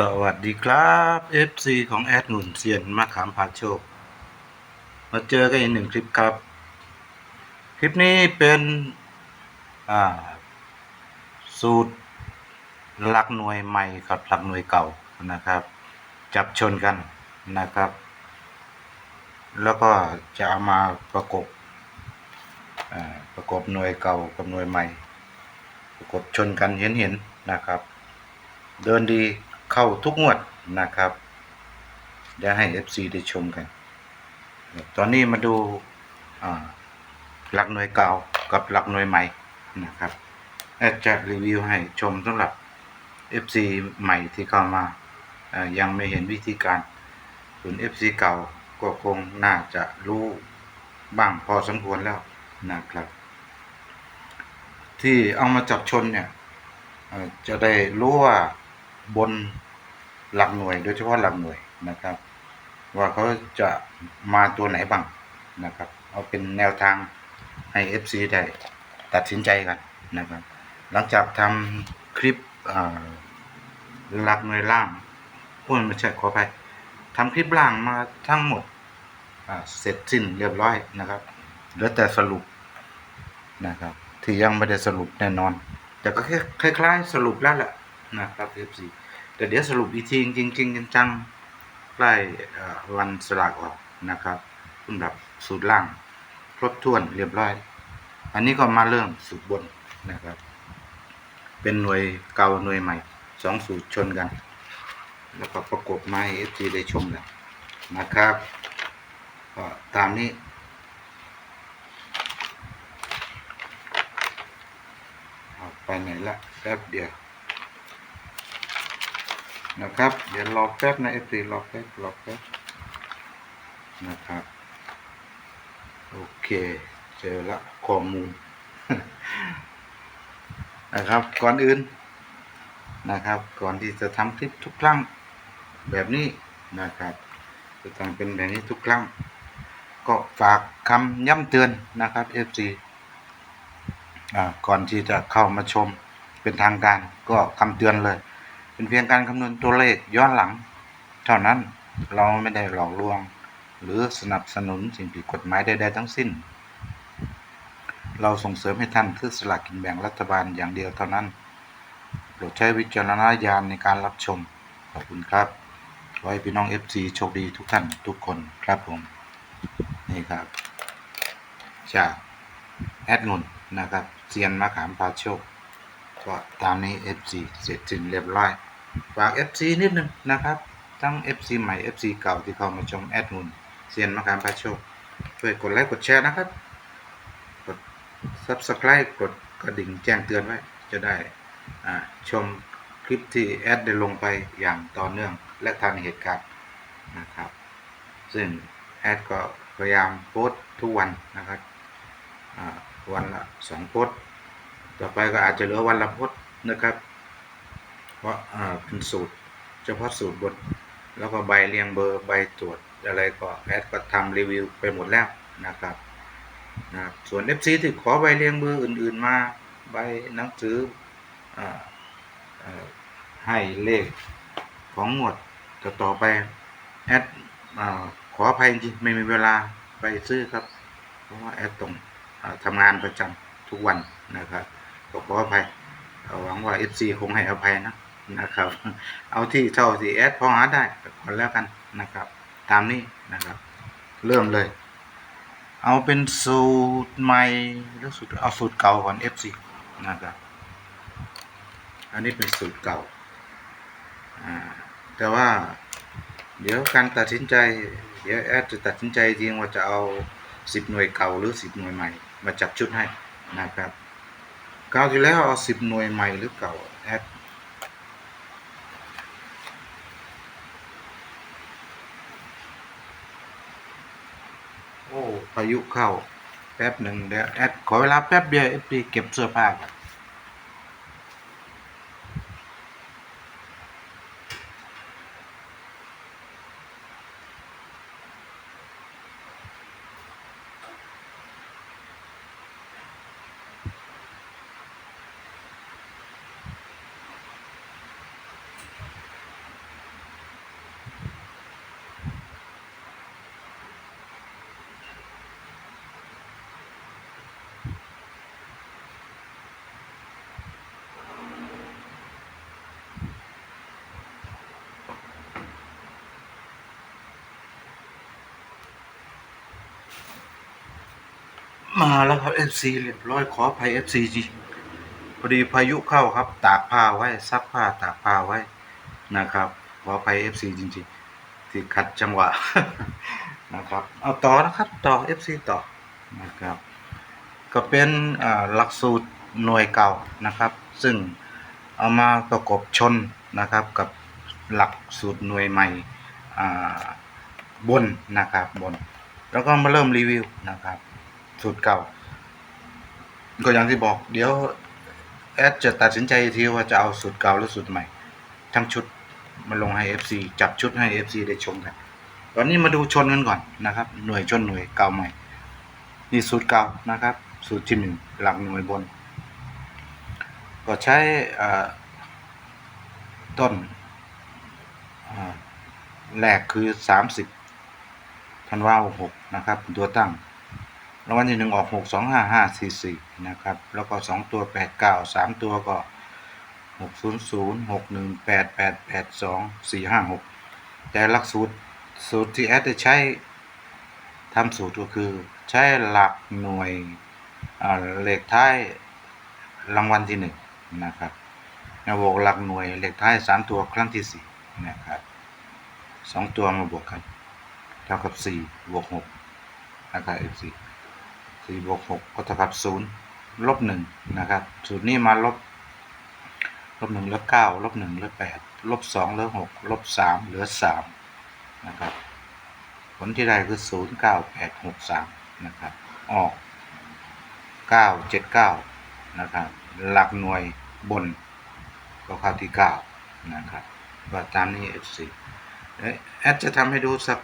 สวัสดีครับ FC ของแอดหนุนเซียนมะขามพาโชค มาเจอกันอีกหนึ่งคลิปครับ คลิปนี้เป็นสูตรหลักหน่วยใหม่กับหลักหน่วยเก่านะครับ จับชนกันนะครับ แล้วก็จะเอามาประกบประกบหน่วยเก่ากับหน่วยใหม่ ประกบชนกันเห็นเห็นๆนะครับ เดินดี เข้าทุกงวดนะครับเดี๋ยวให้ FC ได้ชมกัน ตอนนี้มาดูหลักหน่วยเก่ากับหลักหน่วยใหม่นะครับอดจะรีวิวให้ชมสำหรับ FC ใหม่ที่เข้ามาายังไม่เห็นวิธีการส่วน FC เก่าก็คงน่าจะรู้บ้างพอสมควรแล้วนะครับ ที่เอามาจับชนเนี่ยจะได้รู้ว่า บนหลักหน่วย โดยเฉพาะหลักหน่วยนะครับ ว่าเขาจะมาตัวไหนบ้างนะครับ เอาเป็นแนวทางให้ FC ได้ตัดสินใจกันนะครับ หลังจากทำคลิปหลักหน่วยล่างพูดไม่ใช่ขอไปทำคลิปล่างมาทั้งหมดเสร็จสิ้นเรียบร้อยนะครับเหลือแต่สรุปนะครับ ที่ยังไม่ได้สรุปแน่นอน แต่ก็คล้ายๆสรุปแล้วแหละ นะครับ FC แต่เดี๋ยวสรุปอีกทีจริงๆจังใกล้เอ่อวันสลากออกนะครับสำหรับสูตรล่างครบถ้วนเรียบร้อย อันนี้ก็มาเริ่มสูตรบนนะครับ เป็นหน่วยเก่าหน่วยใหม่สองสูตรชนกัน แล้วก็ประกบมาให้ FC ได้ชมกันนะครับก็ตามนี้เอาไปไหนละแป๊บเดียว นะครับ เดี๋ยวรอแป๊บนะเอฟซีรอแป๊บรอแป๊บนะครับ โอเค เจอละข้อมูลนะครับ ก่อนอื่นนะครับ ก่อนที่จะทำคลิปทุกครั้งแบบนี้นะครับ จะต้องเป็นแบบนี้ทุกครั้ง ก็ฝากคำย้ำเตือนนะครับ FC อ่าก่อนที่จะเข้ามาชมเป็นทางการก็คำเตือนเลย เป็นเพียงการคำนวณตัวเลขย้อนหลัง เท่านั้นเราไม่ได้หลอกลวง หรือสนับสนุนสิ่งผิดกฎหมายใดๆทั้งสิ้น เราส่งเสริมให้ท่านซื้อสลากกินแบ่งรัฐบาลอย่างเดียวเท่านั้นโปรดใช้วิจารณญาณในการรับชม ขอบคุณครับขอให้พี่น้อง FC โชคดีทุกท่านทุกคนครับผม นี่ครับจากแอดนุนนะครับเซียนมะขามพาโชค ก็ตามนี้ FC เสร็จสิ้นเรียบร้อย ฝาก FC นิดนึงนะครับ ทั้ง FC ใหม่ FC เก่าที่เข้ามาชมแอดนุนเซียนมะขามพาโชคช่วยกดไลค์กดแชร์นะครับ กด Subscribe กดกระดิ่งแจ้งเตือนไว้ จะได้ชมคลิปที่แอดได้ลงไปอย่างต่อเนื่องและทันเหตุการณ์นะครับ ซึ่งแอดก็พยายามโพสทุกวันนะครับวันละสองโพสต่อไปก็อาจจะเหลือวันละโพสนะครับาะเป็นสูตร เฉพาะสูตรบท แล้วก็ใบเรียงเบอร์ใบตรวจอะไรก็แอดก็ทำรีวิวไปหมดแล้วนะครับนะส่วน FC ที่ขอใบเรียงเบอร์อื่น ๆ มาใบหนังสืออให้เลขของหมวดต่อต่อไปแอดอขออภัยจริงไม่มีเวลาไปซื้อครับ เพราะว่าแอดต้องทำงานประจำทุกวันนะครับก็ขออภัยหวังว่า FC คงให้อภัยนะ นะครับ เอาที่เท่าที่แอดพอหาได้ก็พอแล้วกันนะครับ ตามนี้นะครับ เริ่มเลย เอาเป็นสูตรใหม่หรือสูตรเอาสูตรเก่าก่อน FC นะครับ อันนี้เป็นสูตรเก่าอ่า แต่ว่าเดี๋ยวการตัดสินใจ เดี๋ยวแอดจะตัดสินใจจริงว่าจะเอาสิบหน่วยเก่าหรือสิบหน่วยใหม่ มาจับชุดให้นะครับคราวที่แล้วเอาสิบหน่วยใหม่หรือเก่าแอดโอ้ พายุเข้าแป๊บหนึ่งเดี๋ยวแอดขอเวลาแป๊บเดียวเอฟพีเก็บเสื้อผ้าก่อน มาแล้วครับ FC เรียบร้อยขออภัย FC จีพอดีพายุเข้าครับตากผ้าไว้ซักผ้าตากผ้าไว้นะครับขออภัย FC จริงๆ ที่ขัดจังหวะนะครับเอาต่อนะครับต่อ FC ต่อนะครับก็เป็นหลักสูตรหน่วยเก่านะครับ ซึ่งเอามาประกบชนนะครับกับหลักสูตรหน่วยใหม่บนนะครับบน แล้วก็มาเริ่มรีวิวนะครับ สูตรเก่า ก็อย่างที่บอกเดี๋ยวแอดจะตัดสินใจทีว่าจะเอาสูตรเก่าหรือสูตรใหม่ ทั้งชุดมาลงให้ FC จับชุดให้ FC ได้ชมกันตอนนี้มาดูชนกันก่อนนะครับ หน่วยชนหน่วยเก่าใหม่นี่สูตรเก่านะครับ สูตรที่หนึ่งหลักหน่วยบน ก็ใช้ต้นแรกคือ 30ธันวาหกนะครับ ตัวตั้ง รางวัลที่หนึ่งออกหกสองห้าห้าสี่สี่นะครับ แล้วก็สองตัวแปดเก้าสามตัวก็หกศูนย์ศูนย์หกหนึ่งแปดแปดแปดสองสี่ห้าหกแต่หลักสูตรสูตรที่แอดได้ใช้ทำสูตรก็คือใช้หลักหน่วยเลขท้ายรางวัลที่หนึ่งนะครับมาบวกหลักหน่วยเลขท้ายสามตัวครั้งที่สี่นะครับสองตัวมาบวกกันเท่ากับสี่บวกหกนะครับ f 4 สี่บวกหกก็เท่ากับศูนย์ลบหนึ่งนะครับสูตรนี้มาลบลบหนึ่งเหลือเก้าลบหนึ่งเหลือแปดลบสองเหลือหกลบสามเหลือสามนะครับ ผลที่ได้คือศูนย์เก้าแปดหกสามนะครับ ออกเก้าเจ็ดเก้านะครับ หลักหน่วยบนก็เข้าที่เก้านะครับก็ตามนี้ F4 เอ๊ะแอดจะทำให้ดูสัก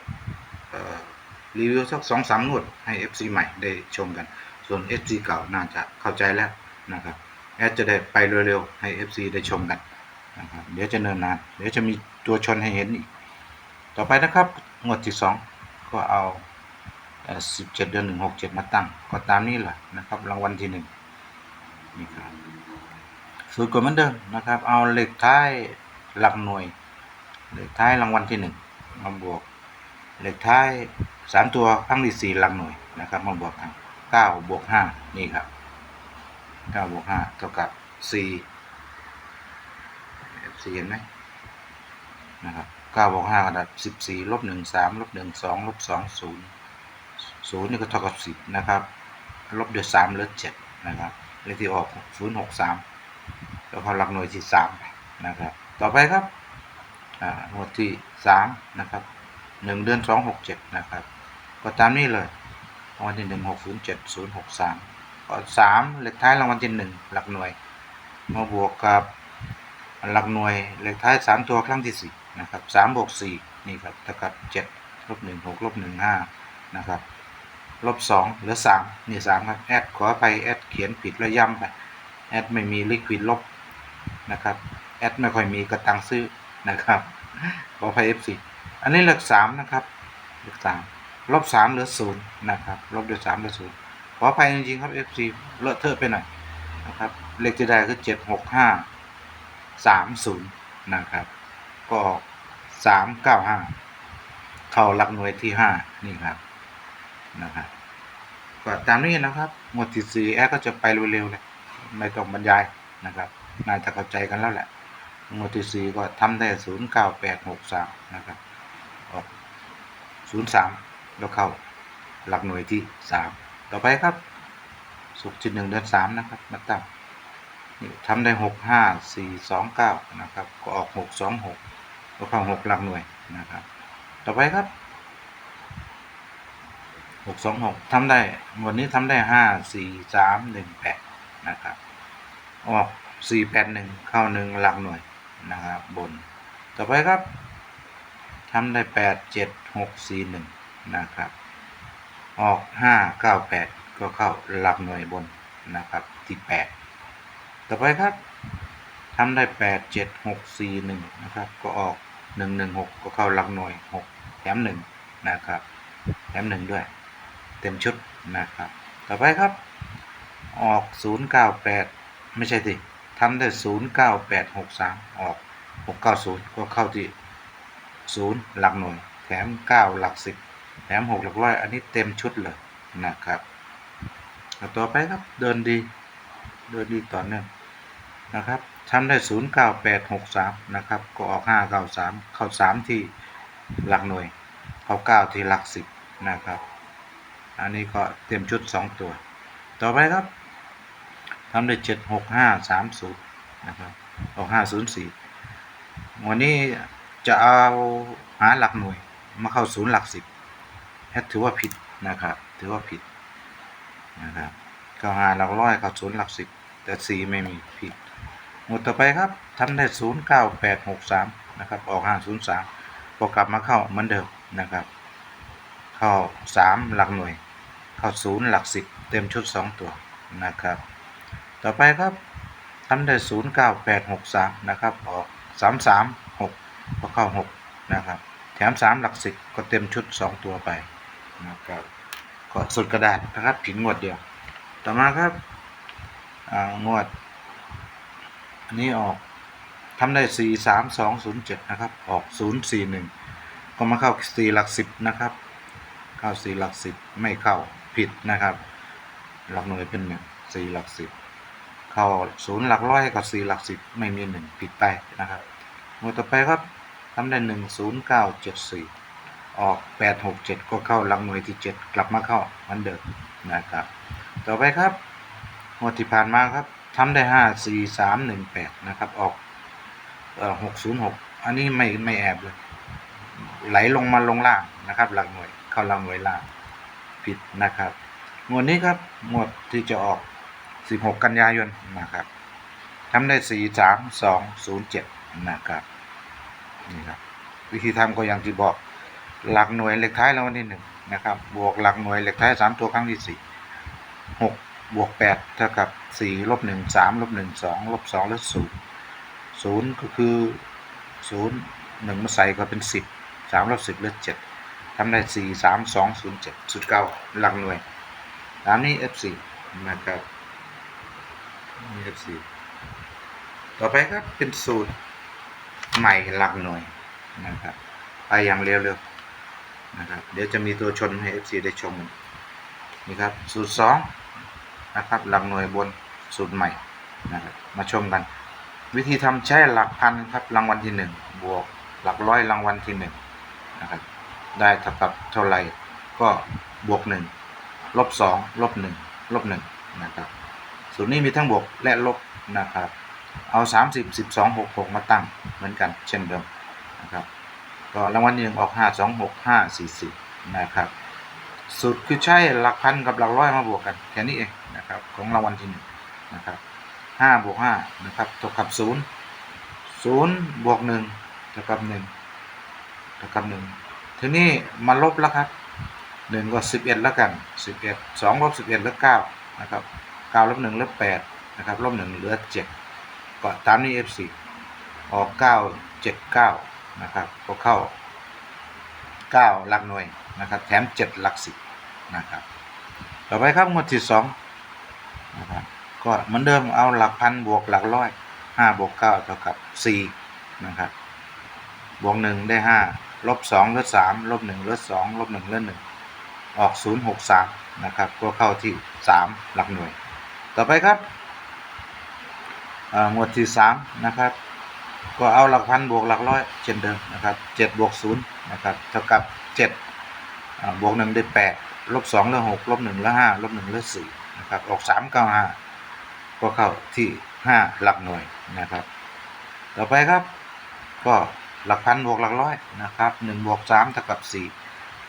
รีวิวสักสองสามงวดให้ FC ใหม่ได้ชมกัน ส่วน FC เก่าน่าจะเข้าใจแล้วนะครับแอดจะได้ไปเร็วๆให้ FC ได้ชมกันนะครับเดี๋ยวจะเนินนาน เดี๋ยวจะมีตัวชนให้เห็นอีก ต่อไปนะครับงวดที่สองก็เอาสิบเจ็ดเดือนหนึ่งหกเจ็ดมาตั้ง ก็ตามนี้แหละนะครับรางวัลที่หนึ่งนี่ครับสูตรกดเหมือนเดิมนะครับ เอาเลขท้ายหลักหน่วยเลขท้ายรางวัลที่หนึ่งมาบวกเลขท้าย สามตัวครั้งที่สี่หลักหน่วยนะครับมาบวกกันเก้าบวกห้านี่ครับเก้าบวกห้าเท่ากับสี่สี่เห็นไหมนะครับเก้าบวกห้ากระดับสิบสี่ลบหนึ่งสามลบหนึ่งสองลบสองศูนย์ศูนย์นี่ก็เท่ากับสิบนะครับ ลบด้วยสามเหลือเจ็ดนะครับเลขที่ออกศูนย์หกสามแล้วเขาหลักหน่วยที่สามนะครับ ต่อไปครับอ่าหมวดที่สามนะครับหนึ่งเดือนสองหกเจ็ดนะครับ ก็ตามนี้เลยรางวัลที่หนึ่งหกศูนย์เจ็ดศูนย์หกสามก็สามเลขท้ายรางวัลที่หนึ่งหลักหน่วย มาบวกกับหลักหน่วยเลขท้ายสามตัวครั้งที่สี่นะครับสามบวกสี่นี่ครับเท่ากับเจ็ดลบหนึ่งหกลบหนึ่งห้านะครับลบสองเหลือสามนี่สามครับแอดขอไปแอดเขียนผิดแล้วย้ำไปแอดไม่มีลิควิดลบนะครับแอดไม่ค่อยมีกระตังซื้อนะครับขออภัย F4 อันนี้เลขสามนะครับเลขสาม ลบสามเหลือศูนย์นะครับลบด้วยสามเหลือศูนย์ขออภัยจริงๆครับ F4 เลอะเทอะไปหน่อยนะครับเลขที่ได้คือเจ็ดหกห้าสามศูนย์นะครับ ก็สามเก้าห้าเข้าหลักหน่วยที่ห้านี่ครับนะครับก็ตามนี้นะครับ หมวดที่สี่แอก็จะไปเร็วๆเลยไม่ต้องบรรยายนะครับน่าจะเข้าใจกันแล้วแหละหมวดที่สี่ก็ทำได้ศูนย์เก้าแปดหกสามนะครับออกศูนย์สาม แล้วเข้าหลักหน่วยที่สามต่อไปครับสุกจุดหนึ่งเดือนสามนะครับมาตั้งนี่ทำได้หกห้าสี่สองเก้านะครับ ก็ออกหกสองหกก็เข้าหกหลักหน่วยนะครับ ต่อไปครับหกสองหกทำได้วันนี้ทำได้ห้าสี่สามหนึ่งแปดนะครับ ออกสี่แปดหนึ่งเข้าหนึ่งหลักหน่วยนะครับบน ต่อไปครับทำได้แปดเจ็ดหกสี่หนึ่ง นะครับ ออกห้าเก้าแปดก็เข้าหลักหน่วยบนนะครับที่แปดต่อไปครับทำได้แปดเจ็ดหกสี่หนึ่งนะครับ ก็ออกหนึ่งหนึ่งหกก็เข้าหลักหน่วยหกแถมหนึ่งนะครับแถมหนึ่งด้วย เต็มชุดนะครับ ต่อไปครับ ออกศูนย์เก้าแปดไม่ใช่สิทำได้ศูนย์เก้าแปดหกสามออกหกเก้าศูนย์ก็เข้าที่ศูนย์หลักหน่วย แถมเก้าหลักสิบ แถมหกหลักร้อยอันนี้เต็มชุดเลยนะครับต่อไปครับเดินดีเดินดีต่อเนื่องนะครับทำได้ศูนย์เก้าแปดหกสามนะครับ ก็ออกห้าเก้าสามเข้าสามที่หลักหน่วย เข้าเก้าที่หลักสิบนะครับ อันนี้ก็เตรียมชุดสองตัว ต่อไปครับทำได้เจ็ดหกห้าสามศูนย์นะครับ ออกห้าศูนย์สี่วันนี้จะเอาหาหลักหน่วย มาเข้าศูนย์หลักสิบ แอดถือว่าผิดนะครับ ถือว่าผิดนะครับก็หาหลักร้อยเข้าศูนย์หลักสิบแต่สี่ไม่มีผิดหมวดต่อไปครับทำได้ศูนย์เก้าแปดหกสามนะครับ ออกห้าศูนย์สามพอกลับมาเข้าเหมือนเดิมนะครับ เข้าสามหลักหน่วย เข้าศูนย์หลักสิบเต็มชุดสองตัวนะครับ ต่อไปครับทำได้ศูนย์เก้าแปดหกสามนะครับ ออกสามสามหกก็เข้าหกนะครับ แถมสามหลักสิบก็เต็มชุดสองตัวไป นะครับก็สุดกระดาษนะครับผิดงวดเดียว ต่อมาครับงวด อันนี้ออกทำได้สี่สามสองศูนย์เจ็ดนะครับ ออกศูนย์สี่หนึ่งก็มาเข้าสี่หลักสิบนะครับ เข้าสี่หลักสิบไม่เข้าผิดนะครับ หลักหน่วยเป็นหนึ่งสี่หลักสิบเข้าศูนย์หลักร้อยกับสี่หลักสิบไม่มีหนึ่งผิดไปนะครับหมวดต่อไปครับทำได้หนึ่งศูนย์เก้าเจ็ดสี่ ออกแปดหกเจ็ดก็เข้าหลักหน่วยที่เจ็ดกลับมาเข้าเหมือนเดิมนะครับ ต่อไปครับงวดที่ผ่านมาครับทำได้ห้าสี่สามหนึ่งแปดนะครับ ออกเอ่อหกศูนย์หกอันนี้ไม่ไม่แอบเลย ไหลลงมาลงล่างนะครับ หลักหน่วยเข้าหลักหน่วยล่างผิดนะครับ งวดนี้ครับ งวดที่จะออก 16 กันยายนนะครับทำได้ 4 3 2 0 7 นะครับ นี่ครับ วิธีทำก็อย่างที่บอก หลักหน่วยเลขท้ายรางวัลที่หนึ่งนะครับ บวกหลักหน่วยเลขท้ายสามตัวครั้งที่สี่หกบวกแปดเท่ากับสี่ลบหนึ่งสามลบหนึ่งสองลบสองลบศูนย์ศูนย์ก็คือศูนย์หนึ่งมาใส่ก็เป็นสิบสามลบสิบลบเจ็ดทำได้สี่สามสองศูนย์เจ็ดสุดเก้าหลักหน่วยตามนี้ F4 นะครับนี่ F4 ต่อไปครับเป็นสูตรใหม่หลักหน่วยนะครับไปอย่างเร็วๆ นะครับ เดี๋ยวจะมีตัวชนให้ F4 ได้ชมนี่ครับ สูตรสองนะครับ หลักหน่วยบนสูตรใหม่นะครับมาชมกัน วิธีทำใช้หลักพันครับรางวัลที่หนึ่งบวกหลักร้อยรางวัลที่หนึ่งนะครับได้เท่ากับเท่าไหร่ก็บวกหนึ่งลบสองลบหนึ่งลบหนึ่งนะครับสูตรนี้มีทั้งบวกและลบนะครับ เอาสามสิบสิบสองหกหกมาตั้งเหมือนกันเช่นเดิม ก็รางวัลที่หนึ่งออกห้าสองหกห้าสี่สี่นะครับสูตรคือใช้หลักพันกับหลักร้อยมาบวกกันแค่นี้เองนะครับของรางวัลที่หนึ่งนะครับห้าบวกห้านะครับเท่ากับศูนย์ศูนย์บวกหนึ่งเท่ากับหนึ่งเท่ากับหนึ่งทีนี้มาลบแล้วครับหนึ่งก็สิบเอ็ดแล้วกันสิบเอ็ดสองลบสิบเอ็ดเหลือเก้านะครับเก้าลบหนึ่งลือแปดนะครับลบหนึ่งเหลือเจ็ดก็ตามนี้ F4 ออกเก้าเจ็ดเก้า นะครับก็เข้าเก้าหลักหน่วยนะครับ แถมเจ็ดหลักสิบนะครับ ต่อไปครับงวดที่สองนะครับก็เหมือนเดิมเอาหลักพันบวกหลักร้อยห้าบวกเก้าเท่ากับสี่นะครับบวกหนึ่งได้ห้าลบสองลบสามลบหนึ่งลบสองลบหนึ่งลบหนึ่งออกศูนย์หกสามนะครับ ก็เข้าที่สามหลักหน่วย ต่อไปครับอ่าหมวดที่สามนะครับ ก็เอาหลักพันบวกหลักร้อยเช่นเดิมนะครับเจ็ดบวกศูนย์นะครับเท่ากับเจ็ดบวกหนึ่งได้แปดลบสองเหลือหกลบหนึ่งเหลือห้าลบหนึ่งเหลือสี่นะครับออกสามเก้าห้าก็เข้าที่ห้าหลักหน่วยนะครับ ต่อไปครับก็หลักพันบวกหลักร้อยนะครับหนึ่งบวกสามเท่ากับสี่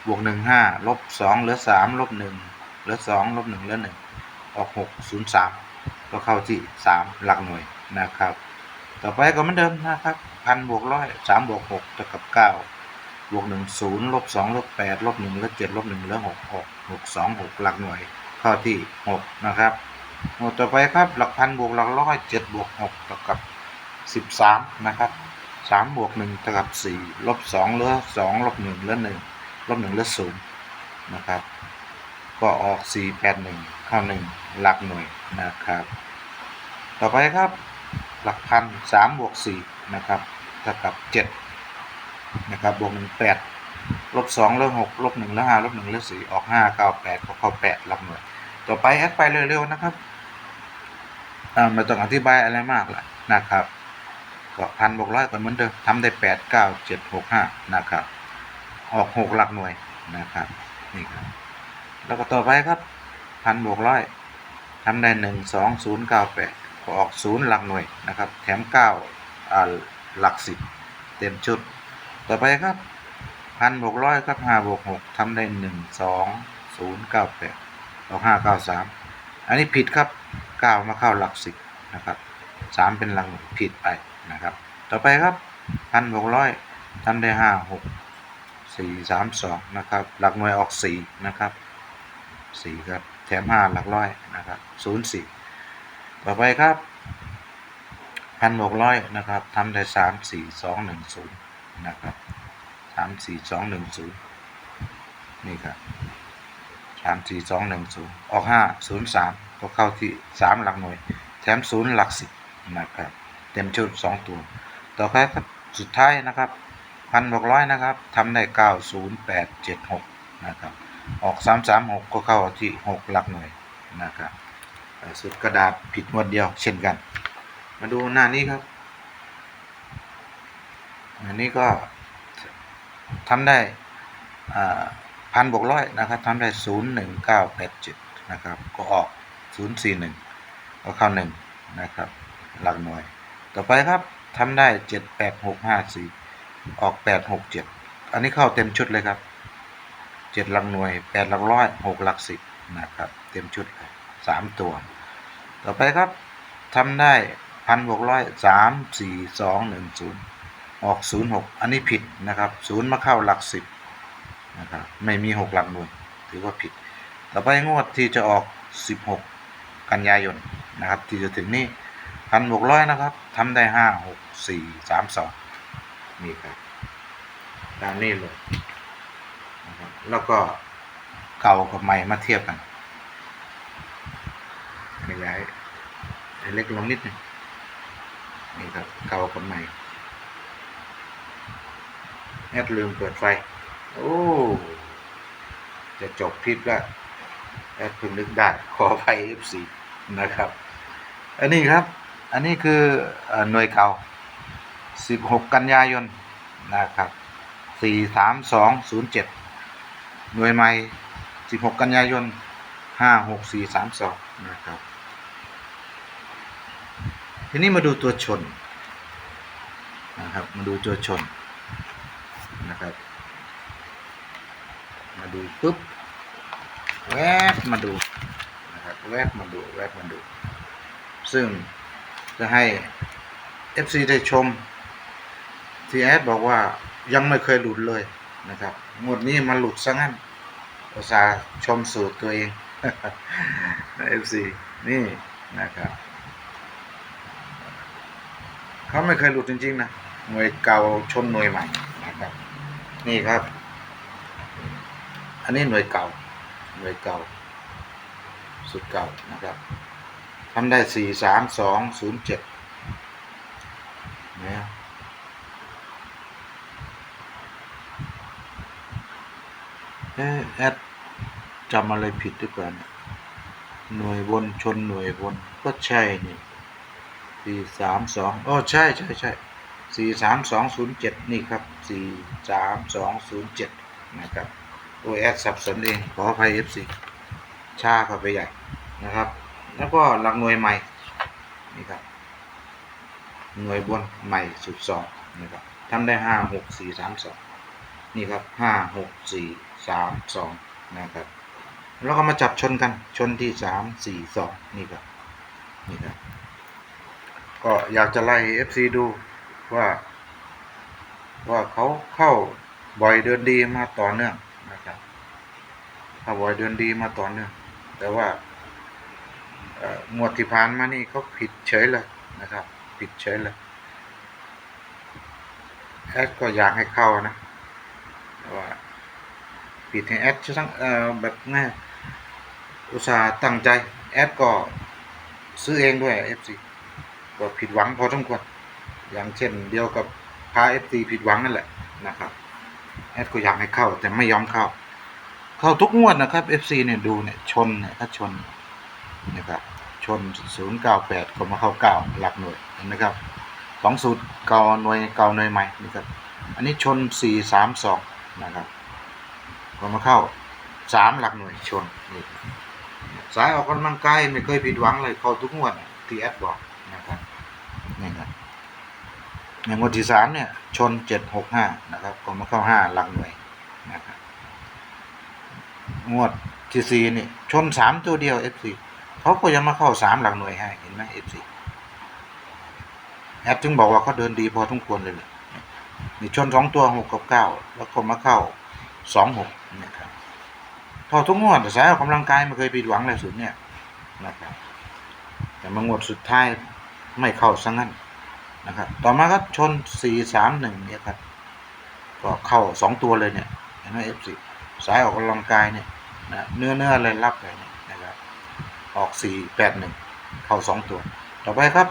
บวกหนึ่งห้าลบสองเหลือสามลบหนึ่งเหลือสองลบหนึ่งเหลือหนึ่งออกหกศูนย์สามก็เข้าที่สามหลักหน่วยนะครับ ต่อไปก็เหมือนเดิมนะครับพันบวกร้อยสามบวกหกเท่ากับเก้าบวกหนึ่งศูนย์ลบสองลบแปดลบหนึ่งลือเจ็ดลบหนึ่งเหลือหกหกหกสองหกหลักหน่วยข้าที่หกนะครับหมวดต่อไปครับหลักพันบวกหลักร้อยเจ็ดบวกหกเท่ากับสิบสามนะครับสามบวกหนึ่งเท่ากับสี่ลบสองเหลือสองลบหนึ่งเหลือหนึ่งลบหนึ่งเหลือศูนย์นะครับ ก็ออกสี่แปดหนึ่งข้าหนึ่งหลักหน่วยนะครับ ต่อไปครับ หลักพันสามบวกสี่นะครับเท่ากับเจ็ดนะครับบวกหนึ่งแปดลบสองลือหกลบหนึ่งลือห้าลบหนึ่งลือสี่ออกห้าเก้าแปดก็เข้าแปดหลักหน่วย ต่อไปแอดไปเร็วๆนะครับอ่าไม่ต้องอธิบายอะไรมากละนะครับก็พันบวกร้อยก็เหมือนเดิมทำได้แปดเก้าเจ็ดหกห้านะครับออกหกหลักหน่วยนะครับนี่ครับแล้วก็ต่อไปครับพันบวกร้อยทำได้หนึ่งสองศูนย์เก้าแปด ออกศูนย์หลักหน่วยนะครับ แถมเก้าหลักสิบเต็มชุด ต่อไปครับพันบวกร้อยครับห้าบวกหกทำได้หนึ่งสองศูนย์เก้าแปดออกห้าเก้าสามอันนี้ผิดครับเก้ามาเข้าหลักสิบนะครับสามเป็นหลักหน่วยผิดไปนะครับ ต่อไปครับพันบวกร้อยทำได้ห้าหกสี่สามสองนะครับหลักหน่วยออกสี่นะครับสี่ครับแถมห้าหลักร้อยนะครับศูนย์สี่ ต่อไปครับพันบวกร้อยนะครับทำได้สามสี่สองหนึ่งศูนย์นะครับสามสี่สองหนึ่งศูนย์นี่ครับสามสี่สองหนึ่งศูนย์ออกห้าศูนย์สามก็เข้าที่สามหลักหน่วย แถมศูนย์หลักสิบนะครับ เต็มชุดสองตัว ต่อไปครับสุดท้ายนะครับพันหกร้อยนะครับทำได้เก้าศูนย์แปดเจ็ดหกนะครับ ออกสามสามหกก็เข้าที่หกหลักหน่วยนะครับ สุดกระดาษผิดงวดเดียวเช่นกัน มาดูหน้านี้ครับอันนี้ก็ทำได้พันบวกร้อยนะครับทำได้ศูนย์หนึ่งเก้าแปดเจ็ดนะครับ ก็ออกศูนย์สี่หนึ่งก็เข้าหนึ่งนะครับ หลักหน่วย ต่อไปครับทำได้เจ็ดแปดหกห้าสี่ออกแปดหกเจ็ดอันนี้เข้าเต็มชุดเลยครับเจ็ดหลักหน่วยแปดหลักร้อยหกหลักสิบนะครับ เต็มชุดเลย สามตัว ต่อไปครับทำได้พันหกร้อยสามสี่สองหนึ่งศูนย์ออกศูนย์หกอันนี้ผิดนะครับศูนย์มาเข้าหลักสิบนะครับไม่มีหกหลักหน่วยถือว่าผิด ต่อไปงวดที่จะออกสิบหกกันยายนนะครับ ที่จะถึงนี้พันหกร้อยนะครับทำได้ห้าหกสี่สามสองนี่ครับตามนี้เลยนะครับแล้วก็เก่ากับใหม่มาเทียบกัน ขยายให้เล็กลงนิดหนึงนี่ครับเก่ากับใหม่แอดลืมเปิดไฟ โอ้ จะจบคลิปแล้วแอดเพิ่งนึกได้ขอไฟ F4 นะครับ อันนี้ครับ อันนี้คืออหน่วยเก่า 16 กันยายนนะครับ 43207 หน่วยใหม่ 16 กันยายน 56432 นะครับ ทีนี้มาดูตัวชนนะครับมาดูตัวชนนะครับ มาดูปุ๊บแวบมาดูนะครับแวบมาดูแวบมาดู ซึ่งจะให้ FC ได้ชมทีแอดบอกว่ายังไม่เคยหลุดเลยนะครับงวดนี้มาหลุดซะงั้นอุตส่าชมสูตรตัวเอง FC นี่นะครับ เขาไม่เคยหลุดจริงๆนะหน่วยเก่าชนหน่วยใหม่นะครับ นี่ครับ อันนี้หน่วยเก่า หน่วยเก่า สุดเก่านะครับทำได้สี่สามสองศูนย์เจ็ดนะเอ๊ะแอดจำอะไรผิดหรือเปล่าเนี่ยหน่วยบนชนหน่วยบนก็ใช่นี่ สี่สามสองอ๋อใช่ใช่ใช่สี่สามสองศูนย์เจ็ดนี่ครับสี่สามสองศูนย์เจ็ดนะครับโอแอดสับสนเองขออภัยเอฟซีชาเข้าไปใหญ่นะครับ แล้วก็หลักหน่วยใหม่นี่ครับหน่วยบนใหม่สุดสองนี่ครับทำได้ห้าหกสี่สามสองนี่ครับห้าหกสี่สามสองนะครับแล้วก็มาจับชนกันชนที่สามสี่สองนี่ครับนี่ครับ ก็อยากจะไล่ FC ดูว่า ว่าเขาเข้าบ่อยเดือนดีมาต่อเนื่องนะครับเข้าบ่อยเดือนดีมาต่อเนื่อง แต่ว่างวดที่ผ่านมานี่เขาผิดเฉยเลยนะครับ ผิดเฉยเลยแอดก็อยากให้เข้านะว่าผิดให้แอดทั้งแบบง่ายอุตส่าห์ตั้งใจ แอดก็ซื้อเองด้วย FC ก็ผิดหวังพอสมควรอย่างเช่นเดียวกับพาเอฟซีผิดหวังนั่นแหละนะครับแอดก็อยากให้เข้า แต่ไม่ยอมเข้า เข้าทุกงวดนะครับ FC เนี่ยดูเนี่ยชนเนี่ยถ้าชนนะครับชน 098 ก็มาเข้า9หลักหน่วยเห็นไหมครับสองสูตรเก่าหน่วยเก่าหน่วยใหม่นะครับอันนี้ชน 432 นะครับก็มาเข้า 3 หลักหน่วยชนนี่สายออกกำลังกายไม่เคยผิดหวังเลยเข้าทุกงวดที่แอดบอกนะครับ อย่างงวดที่สามเนี่ย ชน765นะครับ ก็มาเข้า5หลักหน่วยนะครับงวดที่สี่นี่ ชนสามตัวเดียว FC เขาก็ยังมาเข้าสามหลักหน่วยให้เห็นไหม FC แอดจึงบอกว่าเขาเดินดีพอทุกควรเลยเนี่ยนี่ชนสองตัวหกกับเก้าแล้วก็มาเข้าสองหกนะครับพอทุกงวดสายออกกำลังกายไม่เคยผิดหวังเลยสุดเนี่ยนะครับแต่มางวดสุดท้ายไม่เข้าซะงั้น นะครับ ต่อมาก็ชนสี่สามหนึ่งเนี่ยครับ ก็เข้าสองตัวเลยเนี่ยเห็นไหม FC สายออกกำลังกายเนี่ยนะเนื้อเนื้ออะไรรับเลยเนี่ยนะครับ ออกสี่แปดหนึ่งเข้าสองตัว ต่อไปครับ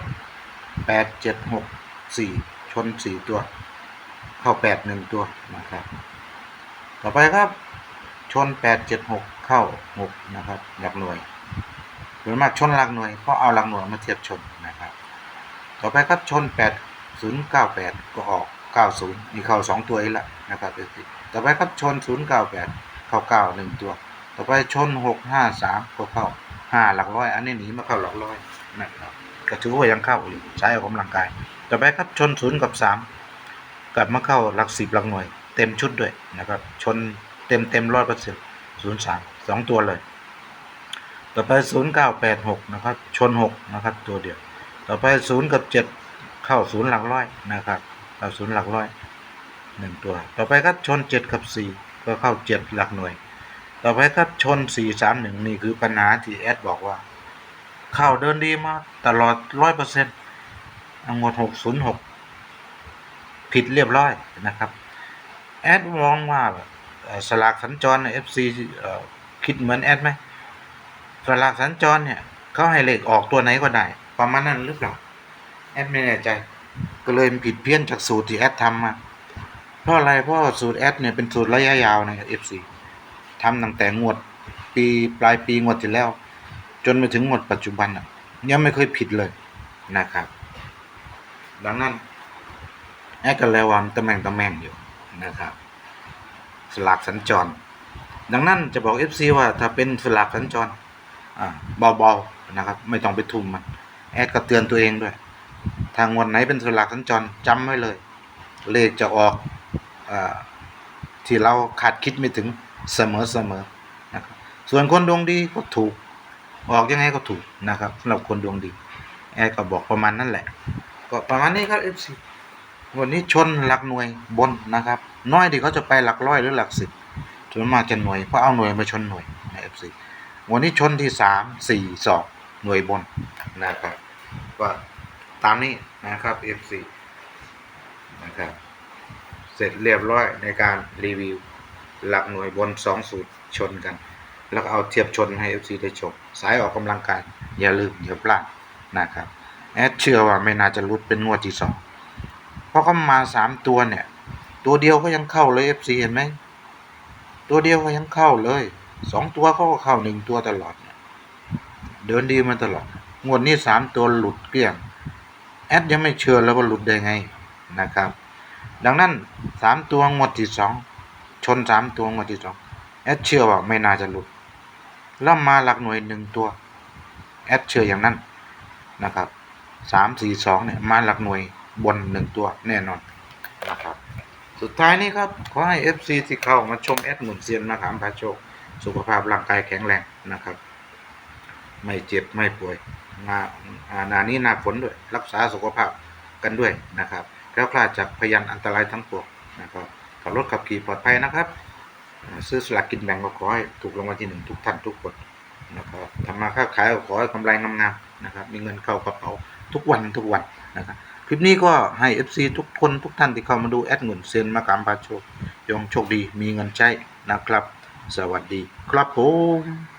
แปดเจ็ดหกสี่ชนสี่ตัว เข้าแปดหนึ่งตัวนะครับ ต่อไปครับ ชนแปดเข้าหกนะครับ หลักหน่วยโดยมากชนหลักหน่วยเพราะเอาหลักหน่วยมาเทียบชน ต่อไปครับชนแปดศูนย์เก้าแปดก็ออกเก้าศูนย์มีเข้าสองตัวอีกแล้วนะครับต่อไปครับชน 098 เข้า 9 1 ตัว ต่อไปชน 653 ก็เข้า 5 หลักร้อย อันนี้หนีมาเข้าหลักร้อยนะครับก็ถือว่ายังเข้าอยู่ใช้ออกกำลังกาย ต่อไปครับชน 0 กับ 3 กลับมาเข้าหลัก 10 หลักหน่วย เต็มชุดด้วยนะครับ ชนเต็มเต็มร้อยเปอร์เซ็นต์ศูนย์สามสองตัวเลย ต่อไป0986นะครับ ชน6นะครับ ตัวเดียว ต่อไป0กับ7เข้า0หลักร้อยนะครับเข้า0หลักร้อยหนึ่งตัว ต่อไปครับชนเจ็ดกับสี่ก็เข้าเจ็ดหลักหน่วย ต่อไปครับชนสี่สามหนึ่งนี่คือปัญหาที่แอดบอกว่า เข้าเดินดีมาตลอดร้อยเปอร์เซ็นต์อังหมดหกศูนย์หกผิดเรียบร้อยนะครับ แอดมองว่าสลากสัญจรเอฟซีคิดเหมือนแอดไหมสลากสัญจรเนี่ยเขาให้เลขออกตัวไหนก็ได้ ประมาณนั้นหรือเปล่า แอดไม่แน่ใจ ก็เลยผิดเพี้ยนจากสูตรที่แอดทำมาเพราะอะไรเพราะสูตรแอดเนี่ยเป็นสูตรระยะยาวนะครับ FC ทำตั้งแต่งวดปีปลายปีงวดที่แล้ว จนมาถึงงวดปัจจุบันอะยังไม่เคยผิดเลยนะครับ ดังนั้นแอดก็เลยวันตะแมงตะแมงอยู่นะครับ สลากสัญจร ดังนั้นจะบอก FC ว่าถ้าเป็นสลากสัญจรอ่าเบาๆนะครับ ไม่ต้องไปทุ่มมัน แอดก็เตือนตัวเองด้วย ทางวันไหนเป็นสลากสัญจรจำไว้เลย เลขจะออกอที่เราคาดคิดไม่ถึงเสมอเสมอนะครับส่วนคนดวงดีก็ถูกออกยังไงก็ถูกนะครับสำหรับคนดวงดี แอร์ก็บอกประมาณนั่นแหละ ก็ประมาณนี้ครับ FC วันนี้ชนหลักหน่วยบนนะครับ น้อยที่เขาจะไปหลักร้อยหรือหลักสิบส่วนมากจะหน่วยเพราะเอาหน่วยมาชนหน่วยใน FC วันนี้ชนที่สามสี่สองหน่วยบนนะครับ ก็ตามนี้นะครับ FC นะครับ เสร็จเรียบร้อยในการรีวิว หลักหน่วยบนสองสูตรชนกัน แล้วเอาเทียบชนให้ FC ได้ชม สายออกกำลังกาย อย่าลืมอย่าพลาดนะครับ แอดเชื่อว่าไม่น่าจะรุดเป็นงวดที่สองเพราะเขามาสามตัวเนี่ย ตัวเดียวก็ยังเข้าเลย FC เห็นไหม ตัวเดียวก็ยังเข้าเลยสองตัวเขาก็เข้าหนึ่งตัวตลอด เดินดีมาตลอด งวดนี้สามตัวหลุดเกลี้ยง แอดยังไม่เชื่อแล้วว่าหลุดได้ไงนะครับ ดังนั้นสามตัวงวดที่สองชนสามตัวงวดที่สองแอดเชื่อว่าไม่น่าจะหลุดแล้วมาหลักหน่วยหนึ่งตัวแอดเชื่ออย่างนั้นนะครับสามสี่สองเนี่ยมาหลักหน่วยบนหนึ่งตัวแน่นอนนะครับ สุดท้ายนี้ครับ ขอให้ FC ที่เข้ามาชมแอดหมุนเซียนมาขามพาโชค สุขภาพร่างกายแข็งแรงนะครับ ไม่เจ็บไม่ป่วย มาอานานี้นาฝนด้วย รักษาสุขภาพกันด้วยนะครับแล้วคลาดจากพยานอันตรายทั้งปวงนะครับขับรถขับขี่ปลอดภัยนะครับ ซื้อสลากกินแบ่งก็ขอให้ถูกรางวัลที่หนึ่งทุกท่านทุกคนนะครับทำมาค้าขายก็ขอให้กำไรงามๆนะครับ มีเงินเข้ากระเป๋าทุกวันทุกวันนะครับคลิปนี้ก็ให้ FC ทุกคนทุกท่านที่เข้ามาดูแอดหนุนเซียนมากามพาโชคยงโชคดีมีเงินใช้นะครับ สวัสดีครับผม